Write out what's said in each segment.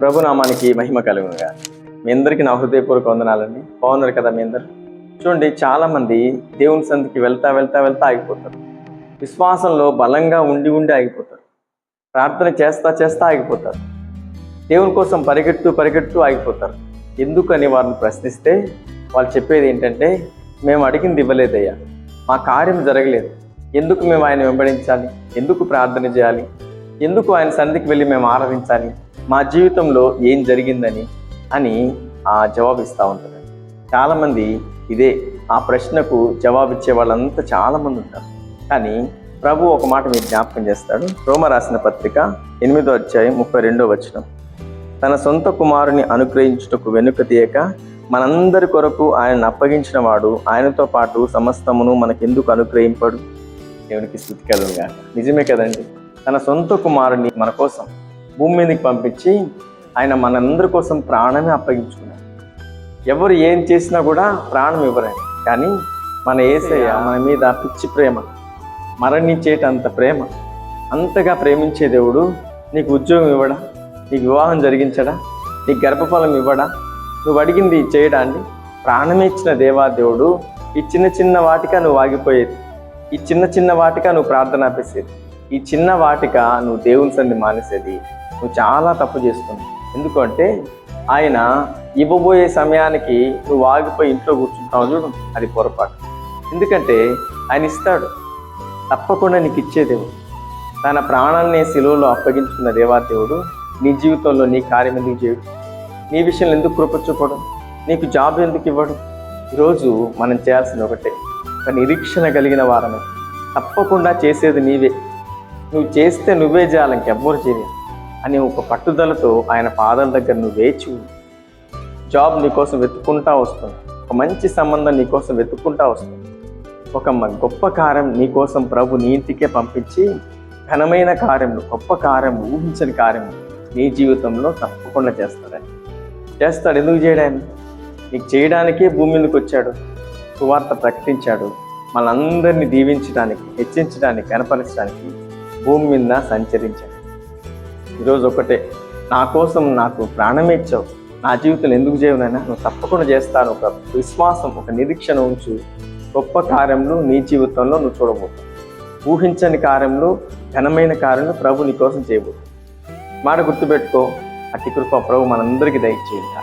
ప్రభునామానికి మహిమ కలుగునుగా. మీ అందరికీ నా హృదయపూర్వక వందనాలండి. బాగున్నారు కదా మీ అందరు? చూడండి చాలామంది దేవుని సంతకి వెళ్తా వెళ్తా వెళ్తా ఆగిపోతారు. విశ్వాసంలో బలంగా ఉండి ఉండి ఆగిపోతారు. ప్రార్థన చేస్తా చేస్తా ఆగిపోతారు. దేవుని కోసం పరిగెట్టు పరిగెట్టు ఆగిపోతారు. ఎందుకని వారిని ప్రశ్నిస్తే వాళ్ళు చెప్పేది ఏంటంటే మేము అడిగింది ఇవ్వలేదయ్యా. మా కార్యం జరగలేదు. ఎందుకు మేము ఆయన వెంబడించాలి? ఎందుకు ప్రార్థన చేయాలి? ఎందుకు ఆయన సంధికి వెళ్ళి మేము ఆరాధించాలి? మా జీవితంలో ఏం జరిగిందని అని ఆ జవాబు ఇస్తూ ఉంటారు. చాలామంది ఇదే ఆ ప్రశ్నకు జవాబిచ్చే వాళ్ళంతా చాలామంది ఉంటారు. కానీ ప్రభు ఒక మాట మీకు జ్ఞాపకం చేస్తాడు రోమ రాసిన పత్రిక ఎనిమిదో అధ్యాయం ముప్పై రెండో వచనం. తన సొంత కుమారుని అనుగ్రహించుటకు వెనుక తీయక మనందరి కొరకు ఆయన అప్పగించిన వాడు ఆయనతో పాటు సమస్తమును మనకెందుకు అనుగ్రహింపడు? దేవునికి స్థుతి కలుగుగా నిజమే కదండి. తన సొంత కుమారుని మన కోసం భూమి మీదకి పంపించి ఆయన మనందరి కోసం ప్రాణమే అప్పగించుకున్నాడు. ఎవరు ఏం చేసినా కూడా ప్రాణం ఇవ్వరండి కానీ మన ఏసయ్య మన మీద పిచ్చి ప్రేమ మరణించేటంత ప్రేమ అంతగా ప్రేమించే దేవుడు నీకు ఉద్యోగం ఇవ్వడా? నీకు వివాహం జరిగించడా? నీకు గర్భఫలం ఇవ్వడా? నువ్వు అడిగింది చేయడా అండి? ప్రాణమే ఇచ్చిన దేవా దేవుడు ఈ చిన్న చిన్న వాటిక నువ్వు ఆగిపోయేది. ఈ చిన్న చిన్న వాటిక నువ్వు ప్రార్థన ఆపేసేది. ఈ చిన్న వాటిక నువ్వు దేవుని సంది మానేసేది. నువ్వు చాలా తప్పు చేస్తున్నావు. ఎందుకంటే ఆయన ఇవ్వబోయే సమయానికి నువ్వు ఆగిపోయి ఇంట్లో కూర్చుంటావు చూడు అది పొరపాటు. ఎందుకంటే ఆయన ఇస్తాడు. తప్పకుండా నీకు ఇచ్చేదేవుడు తన ప్రాణాలని సిలువలో అప్పగించుకున్న దేవాదేవుడు నీ జీవితంలో నీ కార్యం ఎందుకు చేయడు? నీ విషయంలో ఎందుకు కృప నీకు జాబ్ ఎందుకు ఇవ్వడు? ఈరోజు మనం చేయాల్సింది ఒకటే. ఒక నిరీక్షణ కలిగిన వారమే. తప్పకుండా చేసేది నీవే. నువ్వు చేస్తే నువ్వే చేయాలి ఇంకెవ్వరు చేయలేదు అని ఒక పట్టుదలతో ఆయన పాదాల దగ్గర నువ్వు వేచి జాబ్ నీకోసం వెతుక్కుంటా వస్తుంది. ఒక మంచి సంబంధం నీకోసం వెతుక్కుంటా వస్తుంది. ఒక మ- గొప్ప కార్యం నీకోసం ప్రభు నీ ఇంటికే పంపించి ఘనమైన కార్యములు గొప్ప కార్యం ఊహించని కార్యం నీ జీవితంలో తప్పకుండా చేస్తాడని చేస్తాడు. ఎందుకు చేయడాన్ని? నీకు చేయడానికే భూమి మీదకి వచ్చాడు. సువార్త ప్రకటించాడు. మనందరినీ దీవించడానికి హెచ్చించడానికి కనపరచడానికి భూమి మీద సంచరించాడు. ఈరోజు ఒకటే నా కోసం నాకు ప్రాణం ఇచ్చావు. నా జీవితంలో ఎందుకు చేయవునైనా నువ్వు తప్పకుండా చేస్తాను. ఒక విశ్వాసం ఒక నిరీక్షణ ఉంచు. గొప్ప కార్యంలో నీ జీవితంలో నువ్వు చూడబోతావు ఊహించని కార్యంలో ఘనమైన కార్యములు ప్రభు నీ కోసం చేయబోతు మాట గుర్తుపెట్టుకో అతి కృప ప్రభు మనందరికీ దయచేయండి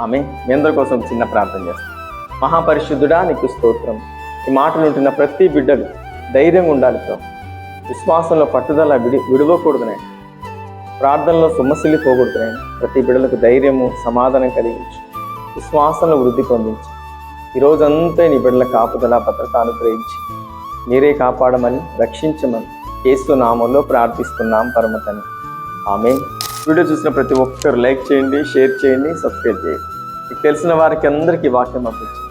ఆమె మీ అందరి కోసం చిన్న ప్రార్థన చేస్తాం. మహాపరిశుద్ధుడా నీకు స్తోత్రం. ఈ మాటలు ఉంటున్న ప్రతి బిడ్డలు ధైర్యంగా ఉండాలి ప్రభు. విశ్వాసంలో పట్టుదల విడి విడవకూడదు నేను ప్రార్థనలో సొమ్మసిల్లి పోకూడదు ప్రతి బిడ్డలకు ధైర్యము సమాధానం కలిగించు. విశ్వాసంలో వృద్ధి పొందించి. ఈ రోజంతా నీ బిడ్డల కాపుదల భద్రత అనుగ్రహించి. మీరే కాపాడమని రక్షించమని ఏసునామంలో ప్రార్థిస్తున్నాం పరమతని ఆమె వీడియో చూసిన ప్రతి ఒక్కరు లైక్ చేయండి షేర్ చేయండి సబ్స్క్రైబ్ చేయండి. మీకు తెలిసిన వారికి అందరికీ వాక్యం పంపించండి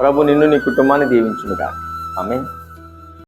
ప్రభు నిన్ను నీ కుటుంబాన్ని దీవించునుగా ఆమె